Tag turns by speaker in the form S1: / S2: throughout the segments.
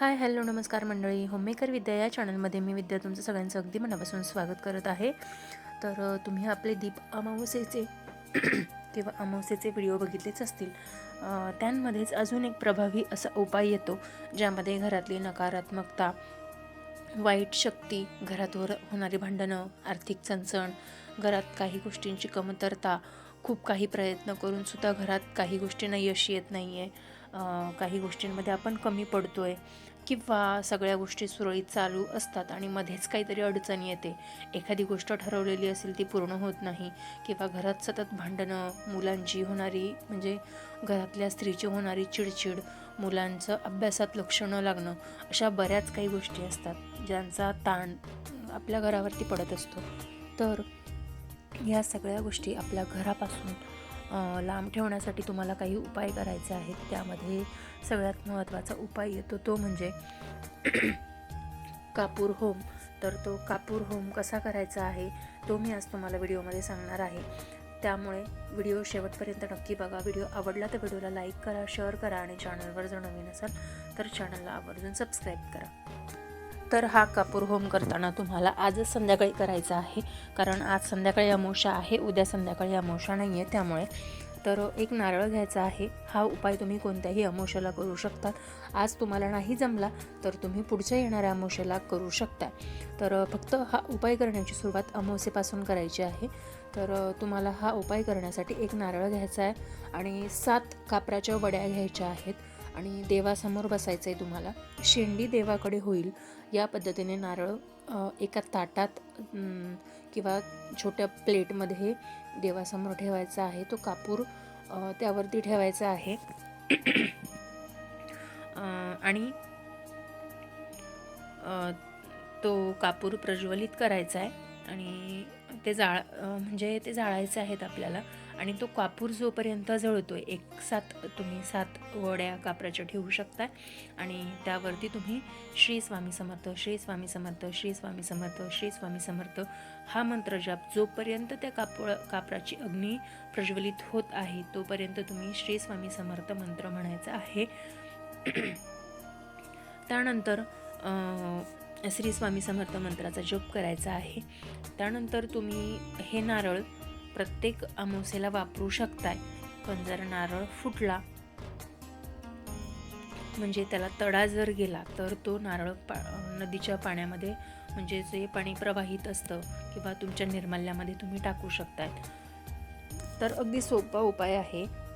S1: Hi hello नमस्कार मंडळी. Homemaker विद्या या चॅनलमध्ये मी विद्या तुमचं सगळ्यांचं अगदी मनापासून स्वागत करत आहे. तर तुम्ही आपले दीप अमावस्येचे किंवा अमावस्येचे व्हिडिओ बघितलेच असतील. त्यांमध्येच अजून एक प्रभावी असा उपाय येतो ज्यामध्ये घरातली नकारात्मकता वाईट शक्ती घरात होणारी भांडणं आर्थिक चणचण घरात काही गोष्टींची कमतरता खूप काही प्रयत्न करून सुद्धा घरात काही गोष्टींना यश येत नाही आहे काही गोष्टींमध्ये आपण कमी पडतो आहे किंवा सगळ्या गोष्टी सुरळीत चालू असतात आणि मध्येच काहीतरी अडचण येते. एखादी गोष्ट ठरवलेली असेल ती पूर्ण होत नाही किंवा घरात सतत भांडणं मुलांची होणारी म्हणजे घरातल्या स्त्रीची होणारी चिडचिड मुलांचं अभ्यासात लक्ष न लागणं अशा बऱ्याच काही गोष्टी असतात ज्यांचा ताण आपल्या घरावरती पडत असतो. तर या सगळ्या गोष्टी आपल्या घरापासून लांब ठेवण्यासाठी तुम्हाला काही उपाय करायचे आहेत? त्यामध्ये सगळ्यात महत्त्वाचा उपाय येतो तो म्हणजे कापूर होम. तर तो कापूर होम कसा करायचा आहे तो मी आज तुम्हाला व्हिडिओमध्ये सांगणार आहे. त्यामुळे व्हिडिओ शेवटपर्यंत नक्की बघा. व्हिडिओ आवडला तर व्हिडिओला लाईक करा शेअर करा आणि चॅनलवर जर नवीन असाल तर चॅनलला आवर्जून सबस्क्राईब करा. तर हा कापूर होम करताना तुम्हाला आजच संध्याकाळी करायचा आहे. कारण आज संध्याकाळी अमोशा आहे उद्या संध्याकाळी अमोशा नाही आहे त्यामुळे. तर एक नारळ घ्यायचा आहे. हा उपाय तुम्ही कोणत्याही अमोशाला करू शकतात आज तुम्हाला नाही जमला तर तुम्ही पुढच्या येणाऱ्या अमोशाला करू शकता. तर फक्त हा उपाय करण्याची सुरुवात अमोसेपासून करायची आहे. तर तुम्हाला हा उपाय करण्यासाठी एक नारळ घ्यायचा आहे आणि सात कापराच्या वड्या घ्यायच्या आहेत. आणि देवासमोर बसायचं आहे तुम्हाला. शेंडी देवाकडे होईल. या पद्धतीने नारळ एका ताटात किंवा छोट्या प्लेटमध्ये देवासमोर ठेवायचा आहे. तो कापूर त्यावरती ठेवायचा आहे. आणि तो कापूर प्रज्वलित करायचा आहे. आणि ते जाळ म्हणजे ते जाळायचे आहेत आपल्याला. आणि तो कापूर जोपर्यंत जळतो एक सात तुम्ही सात वड्या कापराच्या ठेवू शकता. आणि त्यावरती तुम्ही श्री स्वामी समर्थ श्री स्वामी समर्थ श्री स्वामी समर्थ श्री स्वामी समर्थ हा मंत्र जाप. जोपर्यंत त्या कापळ कापराची अग्नी प्रज्वलित होत आहे तोपर्यंत तुम्ही श्री स्वामी समर्थ मंत्र म्हणायचा आहे. त्यानंतर श्री स्वामी समर्थ मंत्राचा जप करायचा आहे. त्यानंतर तुम्ही हे नारळ प्रत्येक अमावस्येला वापरू शकताय. पण जर नारळ फुटला. म्हणजे त्याला तडा जर गेला तर तो नारळ पा नदीच्या पाण्यामध्ये म्हणजे जे पाणी प्रवाहित असतं किंवा तुमच्या निर्माल्यामध्ये तुम्ही टाकू शकताय. तर अगदी सोपा उपाय आहे.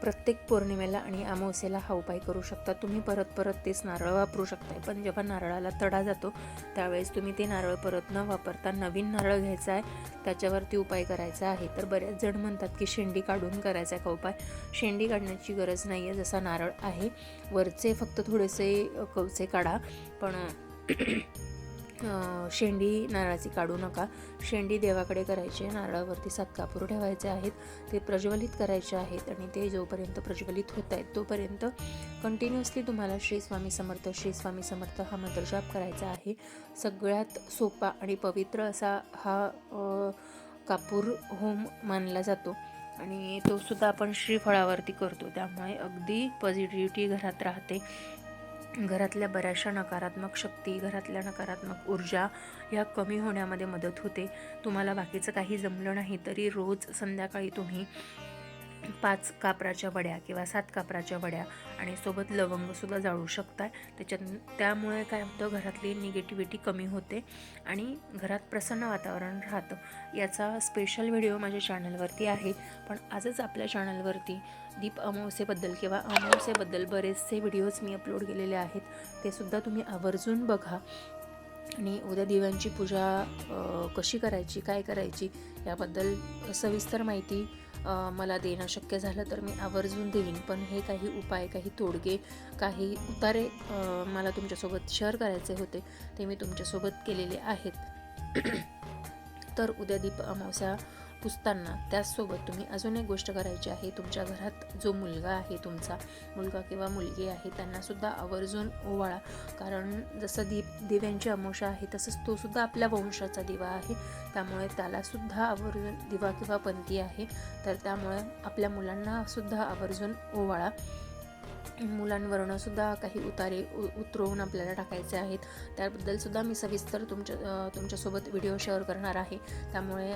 S1: प्रत्येक पौर्णिमेला आणि अमावस्येला हा उपाय करू शकता. तुम्ही परत परत तेच नारळ वापरू शकताय. पण जेव्हा नारळाला तडा जातो त्यावेळेस तुम्ही ते नारळ परत न वापरता नवीन नारळ घ्यायचा आहे. त्याच्यावरती उपाय करायचा आहे. तर बरेच जण म्हणतात की शेंडी काढून करायचा आहे का उपाय? शेंडी काढण्याची गरज नाही आहे जसा नारळ आहे वरचे फक्त थोडेसे कवचे काढा. पण शेंडी नारळाची काढू नका. शेंडी देवाकडे करायची आहे नारळावरती सात कापूर ठेवायचे आहेत. ते प्रज्वलित करायचे आहेत आणि ते जोपर्यंत प्रज्वलित होत आहेत तोपर्यंत कंटिन्युअसली तुम्हाला श्री स्वामी समर्थ श्री स्वामी समर्थ हा मंत्रजाप करायचा आहे. सगळ्यात सोपा आणि पवित्र असा हा कापूर होम मानला जातो आणि तो सुद्धा आपण श्रीफळावरती करतो. त्यामुळे अगदी पॉझिटिव्हिटी घरात राहते. घरातल्या बऱ्याचशा नकारात्मक शक्ती घरातल्या नकारात्मक ऊर्जा ह्या कमी होण्यामध्ये मदत होते. तुम्हाला बाकीचं काही जमलं नाही तरी रोज संध्याकाळी तुम्ही पाच कापराच्या वड्या किंवा सात कापराच्या वड्या आणि सोबत लवंगसुद्धा जाळू शकताय. त्याच्यात त्यामुळे काय होतं घरातली निगेटिव्हिटी कमी होते आणि घरात प्रसन्न वातावरण राहतं. याचा स्पेशल व्हिडिओ माझ्या चॅनलवरती आहे. पण आजच आपल्या चॅनलवरती दीप अमावस्येबद्दल किंवा अमावस्येबद्दल बरेचसे व्हिडिओज मी अपलोड केलेले आहेत. ते सुद्धा तुम्ही आवर्जून बघा. आणि उद्या दिव्यांची पूजा कशी करायची काय करायची याबद्दल सविस्तर माहिती मला देणं शक्य झालं तर मी आवर्जून देईन. पण हे काही उपाय काही तोडगे काही उतारे मला तुमच्यासोबत शेअर करायचे होते ते मी तुमच्यासोबत केलेले आहेत. तर उद्या दीप अमावस्या पुसताना त्याचसोबत तुम्ही अजून एक गोष्ट करायची आहे. तुमच्या घरात जो मुलगा आहे तुमचा मुलगा किंवा मुलगी आहे त्यांनासुद्धा आवर्जून ओवाळा. कारण जसं दीप दिव्यांची अमोषा आहे तसंच तो सुद्धा आपल्या वंशाचा दिवा आहे. त्यामुळे त्यालासुद्धा आवर्जून दिवा किंवा पंथी आहे. तर त्यामुळे आपल्या मुलांनासुद्धा आवर्जून ओवाळा. मुलांवरूनसुद्धा काही उतारे उ उतरवून आपल्याला टाकायचे आहेत. त्याबद्दलसुद्धा मी सविस्तर तुमच्या तुमच्यासोबत व्हिडिओ शेअर करणार आहे. त्यामुळे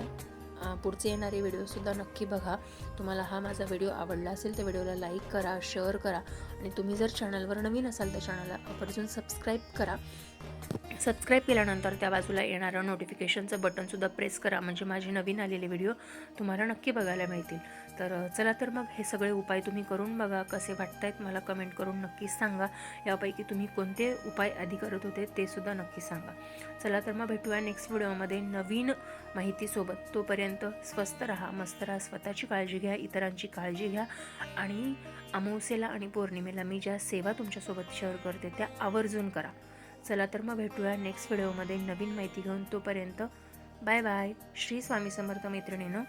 S1: पुढचे येणारे व्हिडिओसुद्धा नक्की बघा. तुम्हाला हा माझा व्हिडिओ आवडला असेल तर व्हिडिओला लाईक करा शेअर करा. आणि तुम्ही जर चॅनलवर नवीन असाल तर चॅनलला आवर्जून सबस्क्राईब करा. सबस्क्राईब केल्यानंतर त्या बाजूला येणारं नोटिफिकेशनचं बटनसुद्धा प्रेस करा. म्हणजे माझे नवीन आलेले व्हिडिओ तुम्हाला नक्की बघायला मिळतील. तर चला तर मग हे सगळे उपाय तुम्ही करून बघा कसे वाटत आहेत मला कमेंट करून नक्कीच सांगा. यापैकी तुम्ही कोणते उपाय आधी करत होते ते सुद्धा नक्की सांगा. चला तर मग भेटूया नेक्स्ट व्हिडिओमध्ये नवीन माहितीसोबत तोपर्यंत स्वस्त राहा मस्त राहा स्वतःची काळजी घ्या इतरांची काळजी घ्या. आणि अमावस्येला आणि पौर्णिमेला मी ज्या सेवा तुमच्यासोबत शेअर करते त्या आवर्जून करा. चला तर मग भेटूया नेक्स्ट व्हिडिओमध्ये नवीन माहिती घेऊन तोपर्यंत बाय बाय श्री स्वामी समर्थ मैत्रिणीनं.